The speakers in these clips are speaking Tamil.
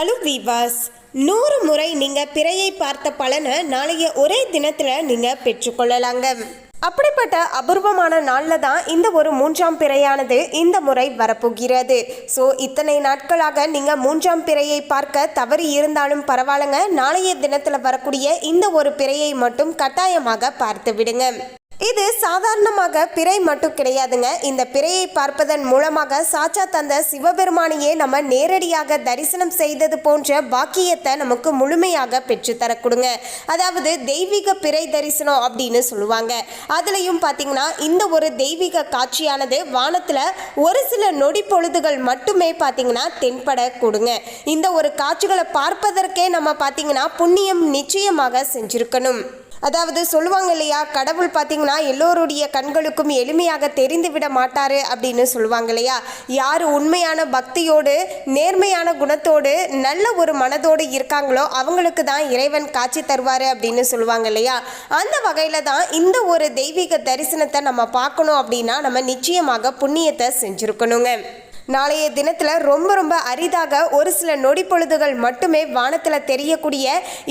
அலு வீவாஸ் நூறு முறை நீங்கள் பிறையை பார்த்த பலனை நாளைய ஒரே தினத்தில் நீங்கள் பெற்றுக்கொள்ளலாங்க அப்படிப்பட்ட அபூர்வமான நாளில் தான் இந்த ஒரு மூன்றாம் பிறையானது இந்த முறை வரப்போகிறது. ஸோ இத்தனை நாட்களாக நீங்கள் மூன்றாம் பிறையை பார்க்க தவறி இருந்தாலும் பரவாயில்லைங்க. நாளைய தினத்தில் வரக்கூடிய இந்த ஒரு பிறையை மட்டும் கட்டாயமாக பார்த்து விடுங்க இது சாதாரணமாக பிறை மட்டும் கிடையாதுங்க. இந்த பிறையை பார்ப்பதன் மூலமாக சாச்சா தந்த சிவபெருமானையே நம்ம நேரடியாக தரிசனம் செய்தது போன்ற பாக்கியத்தை நமக்கு முழுமையாக பெற்றுத்தர கொடுங்க. அதாவது தெய்வீக பிறை தரிசனம் அப்படின்னு சொல்லுவாங்க. அதுலேயும் பார்த்தீங்கன்னா இந்த ஒரு தெய்வீக காட்சியானது வானத்தில் ஒரு சில நொடி பொழுதுகள் மட்டுமே பார்த்தீங்கன்னா தென்பட கொடுங்க. இந்த ஒரு காட்சிகளை பார்ப்பதற்கே நம்ம பார்த்தீங்கன்னா புண்ணியம் நிச்சயமாக செஞ்சிருக்கணும். அதாவது சொல்லுவாங்க இல்லையா கடவுள் பார்த்தீங்கன்னா எல்லோருடைய கண்களுக்கும் எளிமையாக தெரிந்து விட மாட்டாரு அப்படின்னு சொல்லுவாங்க இல்லையா. யார் உண்மையான பக்தியோடு நேர்மையான குணத்தோடு நல்ல ஒரு மனதோடு இருக்காங்களோ அவங்களுக்கு தான் இறைவன் காட்சி தருவார் அப்படின்னு சொல்லுவாங்க இல்லையா. அந்த வகையில் தான் இந்த ஒரு தெய்வீக தரிசனத்தை நம்ம பார்க்கணும் அப்படின்னா நம்ம நிச்சயமாக புண்ணியத்தை செஞ்சுருக்கணுங்க. நாளைய தினத்தில் ரொம்ப ரொம்ப அரிதாக ஒரு சில நொடி பொழுதுகள் மட்டுமே வானத்தில் தெரியக்கூடிய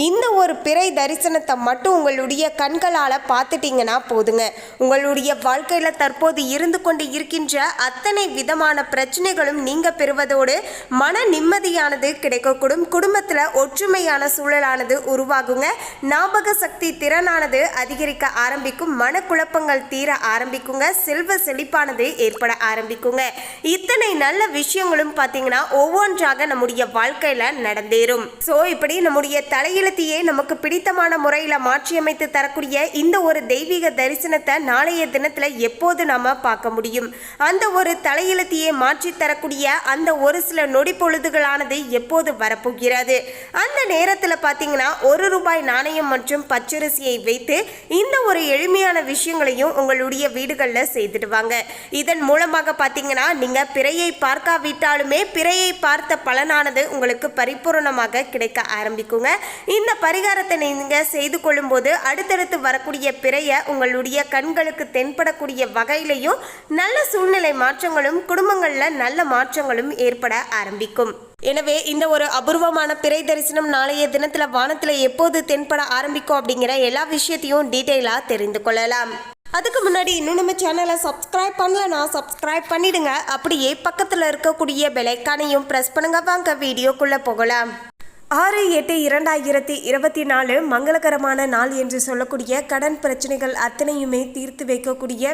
இந்த ஒரு பிறை தரிசனத்தை மட்டும் உங்களுடைய கண்களால் பார்த்துட்டீங்கன்னா போதுங்க. உங்களுடைய வாழ்க்கையில் தற்போது இருந்து கொண்டு இருக்கின்ற அத்தனை விதமான பிரச்சனைகளும் நீங்கள் பெறுவதோடு மன நிம்மதியானது கிடைக்கக்கூடும். குடும்பத்தில் ஒற்றுமையான சூழலானது உருவாகுங்க. ஞாபக சக்தி திறனானது அதிகரிக்க ஆரம்பிக்கும். மனக்குழப்பங்கள் தீர ஆரம்பிக்குங்க. செல்வ செழிப்பானது ஏற்பட ஆரம்பிக்குங்க. இத்தனை நல்ல விஷயங்களும் பார்த்தீங்கன்னா ஒவ்வொன்றாக நம்முடைய வாழ்க்கையில் நடந்தேறும். ஸோ இப்படி நம்முடைய தலையெழுத்தையே நமக்கு பிடித்தமான முறையில் மாற்றியமைத்து தரக்கூடிய இந்த ஒரு தெய்வீக தரிசனத்தை நாளைய தினத்தில் எப்போது நாம பார்க்க முடியும்? அந்த ஒரு தலையெழுத்தையே மாற்றி தரக்கூடிய அந்த ஒரு சில நொடி பொழுதுகளானது எப்போது வரப்போகிறது? அந்த நேரத்தில் பார்த்தீங்கன்னா ஒரு ரூபாய் நாணயம் மற்றும் பச்சரிசியை வைத்து இந்த ஒரு எளிமையான விஷயங்களையும் உங்களுடைய வீடுகளில் செய்துடுவாங்க. இதன் மூலமாக பார்த்தீங்கன்னா நீங்கள் பிறையை பார்க்காவிட்டாலுமே பிறையை பார்த்த பலனானது உங்களுக்கு பரிபூரணமாக கிடைக்க ஆரம்பிக்குங்க. இந்த பரிகாரத்தை நீங்கள் செய்து கொள்ளும்போது அடுத்தடுத்து வரக்கூடிய பிறையை உங்களுடைய கண்களுக்கு தென்படக்கூடிய வகையிலையும் நல்ல சூழ்நிலை மாற்றங்களும் குடும்பங்களில் நல்ல மாற்றங்களும் ஏற்பட ஆரம்பிக்கும். எனவே இந்த ஒரு அபூர்வமான பிறை தரிசனம் நாளைய தினத்தில் வானத்தில் எப்போது தென்பட ஆரம்பிக்கும் அப்படிங்கிற எல்லா விஷயத்தையும் டீட்டெயிலாக தெரிந்து கொள்ளலாம். அதுக்கு முன்னாடி இன்னும் நம்ம சேனலை சப்ஸ்கிரைப் பண்ணலன்னா சப்ஸ்கிரைப் பண்ணிடுங்க. அப்படியே பக்கத்தில் இருக்கக்கூடிய பெலைக்கானையும் ப்ரெஸ் பண்ணுங்க. வாங்க வீடியோக்குள்ளே போகலாம். ஆறு எட்டு இரண்டாயிரத்தி இருபத்தி நாலு மங்களகரமான நாள் என்று சொல்லக்கூடிய கடன் பிரச்சனைகள் அத்தனையுமே தீர்த்து வைக்கக்கூடிய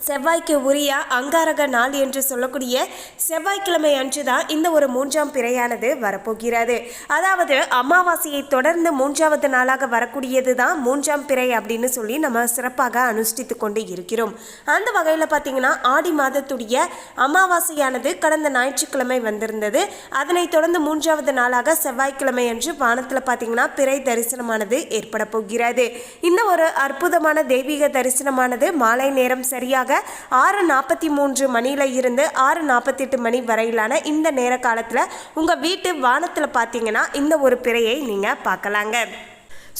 செவ்வாய்க்கு உரிய அங்காரக நாள் என்று சொல்லக்கூடிய செவ்வாய்க்கிழமை அன்று தான் இந்த ஒரு மூன்றாம் பிறையானது வரப்போகிறது. அதாவது அமாவாசையை தொடர்ந்து மூன்றாவது நாளாக வரக்கூடியது தான் மூன்றாம் பிறை அப்படின்னு சொல்லி நம்ம சிறப்பாக அனுஷ்டித்து கொண்டு இருக்கிறோம். அந்த வகையில் பார்த்தீங்கன்னா ஆடி மாதத்துடைய அமாவாசையானது கடந்த ஞாயிற்றுக்கிழமை வந்திருந்தது. அதனைத் தொடர்ந்து மூன்றாவது நாளாக செவ்வாய்க்கிழமை அன்று வானத்தில் பார்த்திங்கன்னா பிறை தரிசனமானது ஏற்பட போகிறது. இந்த ஒரு அற்புதமான தெய்வீக தரிசனமானது மாலை நேரம் சரியாக ஆறு நாற்பத்தி மூன்று மணியில இருந்து ஆறு நாற்பத்தெட்டு மணி வரையிலான இந்த நேர காலத்தில் உங்கள் வீட்டு வானத்தில் பார்த்தீங்கன்னா இந்த ஒரு பிறையை நீங்கள் பார்க்கலாங்க.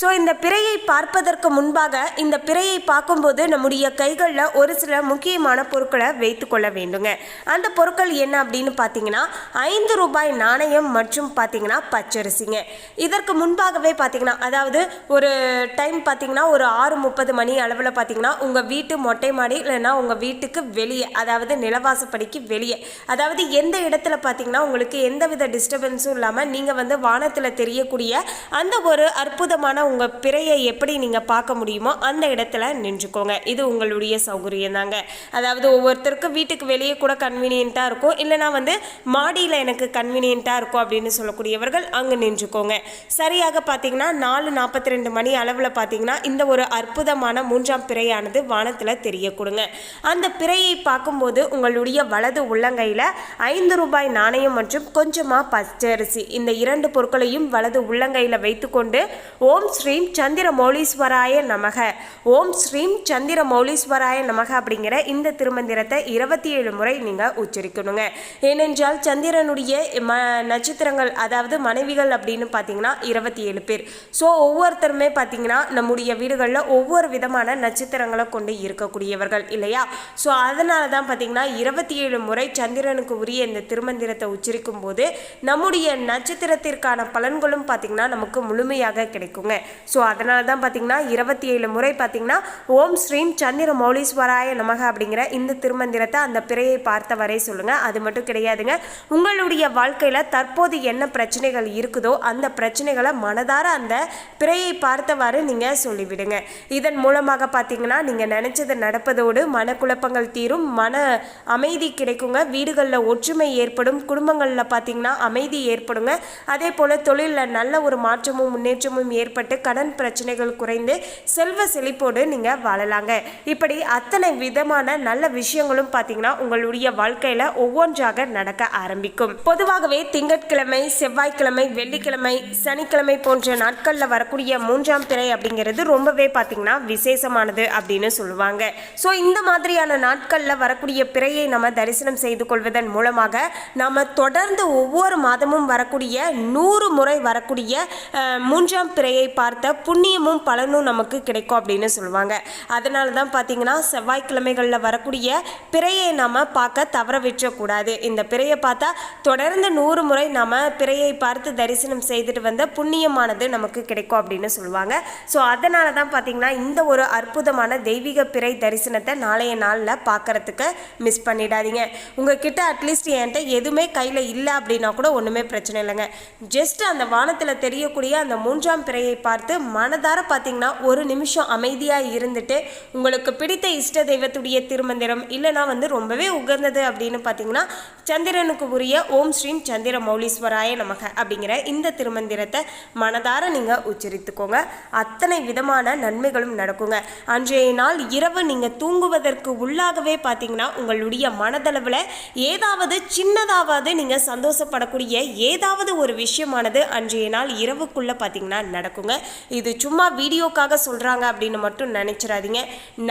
ஸோ இந்த பிறையை பார்ப்பதற்கு முன்பாக இந்த பிறையை பார்க்கும்போது நம்முடைய கைகளில் ஒரு சில முக்கியமான பொருட்களை வைத்து கொள்ள வேண்டுங்க. அந்த பொருட்கள் என்ன அப்படின்னு பார்த்தீங்கன்னா ஐந்து ரூபாய் நாணயம் மற்றும் பார்த்தீங்கன்னா பச்சரிசிங்க. இதற்கு முன்பாகவே பார்த்தீங்கன்னா அதாவது ஒரு டைம் பார்த்தீங்கன்னா ஒரு ஆறு முப்பது மணி அளவில் பார்த்தீங்கன்னா உங்கள் வீட்டு மொட்டை மாடி இல்லைன்னா உங்கள் வீட்டுக்கு வெளியே அதாவது நிலவாசப்படிக்கு வெளியே. அதாவது எந்த இடத்துல பார்த்தீங்கன்னா உங்களுக்கு எந்தவித டிஸ்டர்பன்ஸும் இல்லாமல் நீங்கள் வந்து வானத்தில் தெரியக்கூடிய அந்த ஒரு அற்புதமான உங்கள் பிறையை எப்படி நீங்கள் பார்க்க முடியுமோ அந்த இடத்துல நின்றுக்கோங்க. இது உங்களுடைய சௌகரியம் தாங்க அதாவது ஒவ்வொருத்தருக்கும் வீட்டுக்கு வெளியே கூட கன்வீனியண்ட்டாக இருக்கும். இல்லைனா வந்து மாடியில் எனக்கு கன்வீனியண்ட்டாக இருக்கும் அப்படின்னு சொல்லக்கூடியவர்கள் அங்கே நின்றுக்கோங்க. சரியாக பார்த்தீங்கன்னா நாலு நாற்பத்தி ரெண்டு மணி அளவில் பார்த்தீங்கன்னா இந்த ஒரு அற்புதமான மூன்றாம் பிறையானது வானத்தில் தெரிய கொடுங்க அந்த பிறையை பார்க்கும்போது உங்களுடைய வலது உள்ளங்கையில் ஐந்து ரூபாய் நாணயம் மற்றும் கொஞ்சமாக பச்சரிசி இந்த இரண்டு பொருட்களையும் வலது உள்ளங்கையில் வைத்துக்கொண்டு ஓம் ஸ்ரீம் சந்திர மௌலீஸ்வராய நமக. ஓம் ஸ்ரீம் சந்திர மௌலீஸ்வராய நமக அப்படிங்கிற இந்த திருமந்திரத்தை இருபத்தி ஏழு முறை நீங்கள் உச்சரிக்கணுங்க. ஏனென்றால் சந்திரனுடைய ம நட்சத்திரங்கள் அதாவது மனைவிகள் அப்படின்னு பார்த்தீங்கன்னா இருபத்தி ஏழு பேர். ஸோ ஒவ்வொருத்தருமே பார்த்தீங்கன்னா நம்முடைய வீடுகளில் ஒவ்வொரு விதமான நட்சத்திரங்களை கொண்டு இருக்கக்கூடியவர்கள் இல்லையா? ஸோ அதனால தான் பார்த்தீங்கன்னா இருபத்தி ஏழு முறை சந்திரனுக்கு உரிய இந்த திருமந்திரத்தை உச்சரிக்கும் போது நம்முடைய நட்சத்திரத்திற்கான பலன்களும் பார்த்தீங்கன்னா நமக்கு முழுமையாக கிடைக்குங்க. ஸோ அதனால தான் பார்த்தீங்கன்னா இருபத்தி ஏழு முறை பார்த்தீங்கன்னா ஓம் ஸ்ரீம் சந்திர மௌலீஸ்வராய நமக அப்படிங்கிற இந்த திருமந்திரத்தை அந்த பிறையை பார்த்த வரை சொல்லுங்கள் அது மட்டும் கிடையாதுங்க. உங்களுடைய வாழ்க்கையில் தற்போது என்ன பிரச்சனைகள் இருக்குதோ அந்த பிரச்சனைகளை மனதார அந்த பிறையை பார்த்தவாறு நீங்கள் சொல்லிவிடுங்க. இதன் மூலமாக பார்த்தீங்கன்னா நீங்கள் நினச்சது நடப்பதோடு மனக்குழப்பங்கள் தீரும் மன அமைதி கிடைக்குங்க. வீடுகளில் ஒற்றுமை ஏற்படும் குடும்பங்களில் பார்த்தீங்கன்னா அமைதி ஏற்படுங்க. அதே போல் தொழிலில் நல்ல ஒரு மாற்றமும் முன்னேற்றமும் ஏற்பட்டு கடன் பிரச்சனைகள் குறைந்து செல்வ செழிப்போடு நீங்கள் வாழலாங்க. இப்படி அத்தனை விதமான நல்ல விஷயங்களும் பார்த்தீங்கன்னா உங்களுடைய வாழ்க்கையில் ஒவ்வொன்றாக நடக்க ஆரம்பிக்கும். பொதுவாகவே திங்கட்கிழமை செவ்வாய்க்கிழமை வெள்ளிக்கிழமை சனிக்கிழமை போன்ற நாட்களில் வரக்கூடிய மூன்றாம் பிறை அப்படிங்கிறது ரொம்பவே பார்த்தீங்கன்னா விசேஷமானது அப்படின்னு சொல்லுவாங்க. ஸோ இந்த மாதிரியான நாட்களில் வரக்கூடிய பிறையை நம்ம தரிசனம் செய்து கொள்வதன் மூலமாக நாம் தொடர்ந்து ஒவ்வொரு மாதமும் வரக்கூடிய நூறு முறை வரக்கூடிய மூன்றாம் பிறையை பார்த்த புண்ணியமும் பலனும் நமக்கு கிடைக்கும் அப்படின்னு சொல்லுவாங்க. அதனால தான் பார்த்தீங்கன்னா செவ்வாய்க்கிழமைகளில் வரக்கூடிய பிறையை நாம் பார்க்க தவற விற்றக்கூடாது இந்த பிறையை பார்த்தா தொடர்ந்து நூறு முறை நாம் பிறையை பார்த்து தரிசனம் செய்துட்டு வந்த புண்ணியமானது நமக்கு கிடைக்கும் அப்படின்னு சொல்லுவாங்க. ஸோ அதனால தான் பார்த்தீங்கன்னா இந்த ஒரு அற்புதமான தெய்வீக பிறை தரிசனத்தை நாளைய நாளில் பார்க்கறதுக்கு மிஸ் பண்ணிடாதீங்க. உங்ககிட்ட அட்லீஸ்ட் என்கிட்ட எதுவுமே கையில் இல்லை அப்படின்னா கூட ஒன்றுமே பிரச்சனை இல்லைங்க. ஜஸ்ட் அந்த வானத்தில் தெரியக்கூடிய அந்த மூன்றாம் பிறையை பார்த்து பார்த்து மனதார பார்த்தீங்கன்னா ஒரு நிமிஷம் அமைதியாக இருந்துட்டு உங்களுக்கு பிடித்த இஷ்ட தெய்வத்துடைய திருமந்திரம் இல்லைனா வந்து ரொம்பவே உகந்தது அப்படின்னு பார்த்தீங்கன்னா சந்திரனுக்கு உரிய ஓம் ஸ்ரீம் சந்திர மௌலீஸ்வராய நமக அப்படிங்கிற இந்த திருமந்திரத்தை மனதார நீங்கள் உச்சரித்துக்கோங்க. அத்தனை விதமான நன்மைகளும் நடக்குங்க. அன்றைய நாள் இரவு நீங்கள் தூங்குவதற்கு உள்ளாகவே பார்த்தீங்கன்னா உங்களுடைய மனதளவில் ஏதாவது சின்னதாவது நீங்கள் சந்தோஷப்படக்கூடிய ஏதாவது ஒரு விஷயமானது அன்றைய நாள் இரவுக்குள்ளே பார்த்தீங்கன்னா நடக்குங்க. இது சும்மா வீடியோக்காக சொல்கிறாங்க அப்படின்னு மட்டும் நினைச்சிடாதீங்க.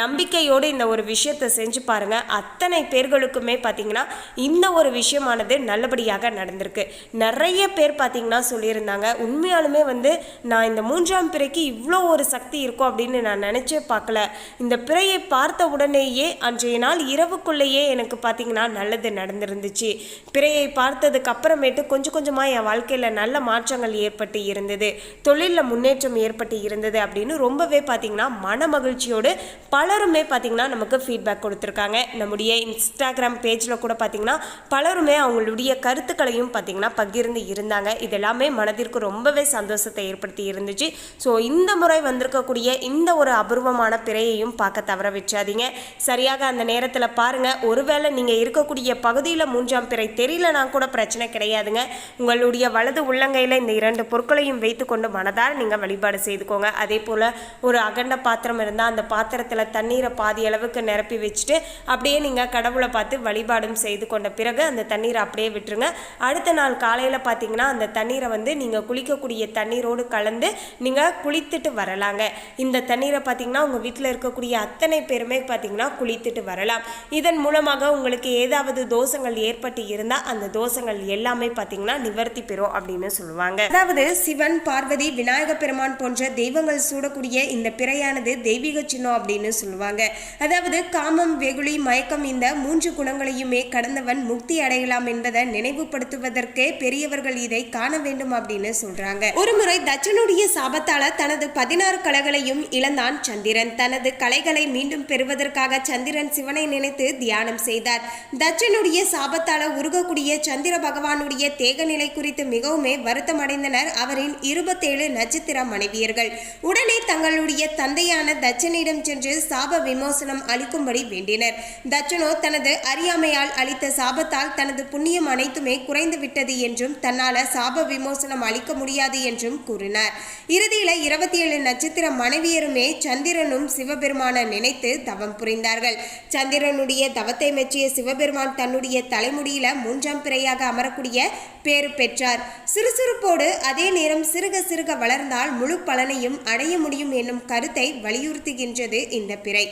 நம்பிக்கையோடு இந்த ஒரு விஷயத்தை செஞ்சு பாருங்கள் அத்தனை பேர்களுக்குமே பார்த்தீங்கன்னா இந்த ஒரு விஷயமானது நல்லபடியாக நடந்திருக்கு. நிறைய பேர் பார்த்தீங்கன்னா சொல்லியிருந்தாங்க. உண்மையாலுமே வந்து நான் இந்த மூன்றாம் பிறைக்கு இவ்வளோ ஒரு சக்தி இருக்கும் அப்படின்னு நான் நினச்சே பார்க்கல. இந்த பிறையை பார்த்த உடனேயே அன்றைய நாள் இரவுக்குள்ளேயே எனக்கு பார்த்தீங்கன்னா நல்லது நடந்திருந்துச்சு. பிறையை பார்த்ததுக்கு அப்புறமேட்டு கொஞ்சம் கொஞ்சமாக என் வாழ்க்கையில் நல்ல மாற்றங்கள் ஏற்பட்டு இருந்தது. தொழிலில் முன்னேற்றம் ஏற்பட்டு இருந்தது அப்படின்னு ரொம்பவே பார்த்தீங்கன்னா மன மகிழ்ச்சியோடு பலருமே பார்த்தீங்கன்னா நமக்கு ஃபீட்பேக் கொடுத்துருக்காங்க. நம்முடைய இன்ஸ்டாகிராம் பேஜில் கூட பார்த்தீங்கன்னா பலருமே அவங்களுடைய கருத்துக்களையும் பார்த்தீங்கன்னா பகிர்ந்து இருந்தாங்க. இதெல்லாமே மனதிற்கு ரொம்பவே சந்தோஷத்தை ஏற்படுத்தி இருந்துச்சு. ஸோ இந்த முறை வந்திருக்கக்கூடிய இந்த ஒரு அபூர்வமான பிறையையும் பார்க்க தவற வச்சாதீங்க சரியாக அந்த நேரத்தில் பாருங்கள் ஒருவேளை நீங்கள் இருக்கக்கூடிய பகுதியில் மூன்றாம் பிறை தெரியலனா கூட பிரச்சனை கிடையாதுங்க. உங்களுடைய வலது உள்ளங்கையில் இந்த இரண்டு பொருட்களையும் வைத்துக்கொண்டு மனதால் நீங்கள் வழிபாடு செய்துக்கோங்க. அதே போல் ஒரு அகண்ட பாத்திரம் இருந்தால் அந்த பாத்திரத்தில் தண்ணீரை பாதி அளவுக்கு நிரப்பி வச்சுட்டு அப்படியே நீங்கள் கடவுளை பார்த்து வழிபாடும் செய்து கொண்ட பிறகு அந்த தண்ணீரை அப்படியே விட்டுருங்க. அடுத்த நாள் காலையில் பார்த்தீங்கன்னா அந்த தண்ணீரை வந்து நீங்கள் குளிக்கக்கூடிய தண்ணீரோடு கலந்து நீங்கள் குளித்துட்டு வரலாங்க. இந்த தண்ணீரை பார்த்தீங்கன்னா உங்கள் வீட்டில் இருக்கக்கூடிய அத்தனை பேருமே பார்த்தீங்கன்னா குளித்துட்டு வரலாம். இதன் மூலமாக உங்களுக்கு ஏதாவது தோஷங்கள் ஏற்பட்டு இருந்தால் அந்த தோஷங்கள் எல்லாமே பார்த்தீங்கன்னா நிவர்த்தி பெறும் அப்படின்னு சொல்லுவாங்க. அதாவது சிவன் பார்வதி விநாயகர் பெருமான் போன்ற தெய்வங்கள் சூடக்கூடிய இந்த பிறையானது தெய்வீக சின்னம் அப்படின்னு சொல்லுவாங்க. அதாவது காமம் வெகுளி மயக்கம் இந்த மூன்று குணங்களையுமே கடந்தவன் முக்தி அடையலாம் என்பதை நினைவுபடுத்துவதற்கே பெரியவர்கள் இதை காண வேண்டும் அப்படின்னு சொல்றாங்க. ஒருமுறை தச்சனுடைய சாபத்தால தனது பதினாறு கலைகளையும் இழந்தான் சந்திரன். தனது கலைகளை மீண்டும் பெறுவதற்காக சந்திரன் சிவனை நினைத்து தியானம் செய்தார். தச்சனுடைய சாபத்தால உருகக்கூடிய சந்திர பகவானுடைய தேக நிலை குறித்து மிகவுமே வருத்தமடைந்தனர். அவரின் இருபத்தேழு நட்சத்திர மனைவியர்கள். உடனே தங்களுடைய தந்தையான தச்சனிடம் சென்று சாப விமோசனம் அளிக்கும்படி வேண்டினர். தச்சனோ தனது அறியாமையால் அளித்த சாபத்தால் தனது புண்ணியம் அனைத்துமே குறைந்து விட்டது என்றும் தன்னால சாப விமோசனம் அளிக்க முடியாது என்றும் கூறினார். இறுதியில இருபத்தி ஏழு நட்சத்திர மனைவியருமே சந்திரனும் சிவபெருமான நினைத்து தவம் புரிந்தார்கள். சந்திரனுடைய தவத்தை மெச்சிய சிவபெருமான் தன்னுடைய தலைமுடியில மூன்றாம் பிறையாக அமரக்கூடிய பேறு பெற்றார். சுறுசுறுப்போடு அதே நேரம் சிறுக சிறுக வளர்ந்தால் பெற்றால் முழு பலனையும் அடைய முடியும் என்னும் கருத்தை வலியுறுத்துகின்றது இந்த பிறை.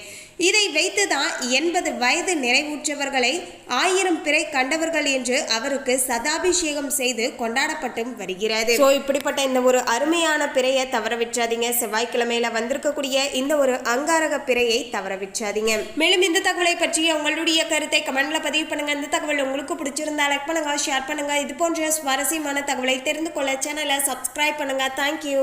இதை வைத்துதான் எண்பது வயது நிறைவுற்றவர்களை ஆயிரம் பிறை கண்டவர்கள் என்று அவருக்கு சதாபிஷேகம் செய்து கொண்டாடப்பட்டும் வருகிறது. ஸோ இப்படிப்பட்ட இந்த ஒரு அருமையான பிறையை தவற விட்டுறாதீங்க செவ்வாய்க்கிழமையில வந்திருக்கக்கூடிய இந்த ஒரு அங்காரக பிறையை தவற விட்டுறாதீங்க மேலும் இந்த தகவலை பற்றி உங்களுடைய கருத்தை கமெண்ட்ல பதிவு பண்ணுங்க. இந்த தகவல் உங்களுக்கு பிடிச்சிருந்தா லைக் பண்ணுங்க ஷேர் பண்ணுங்க. இது போன்ற சுவாரஸ்யமான தகவலை தெரிந்து கொள்ள சேனலை சப்ஸ்கிரைப் பண்ணுங்க. தேங்க்யூ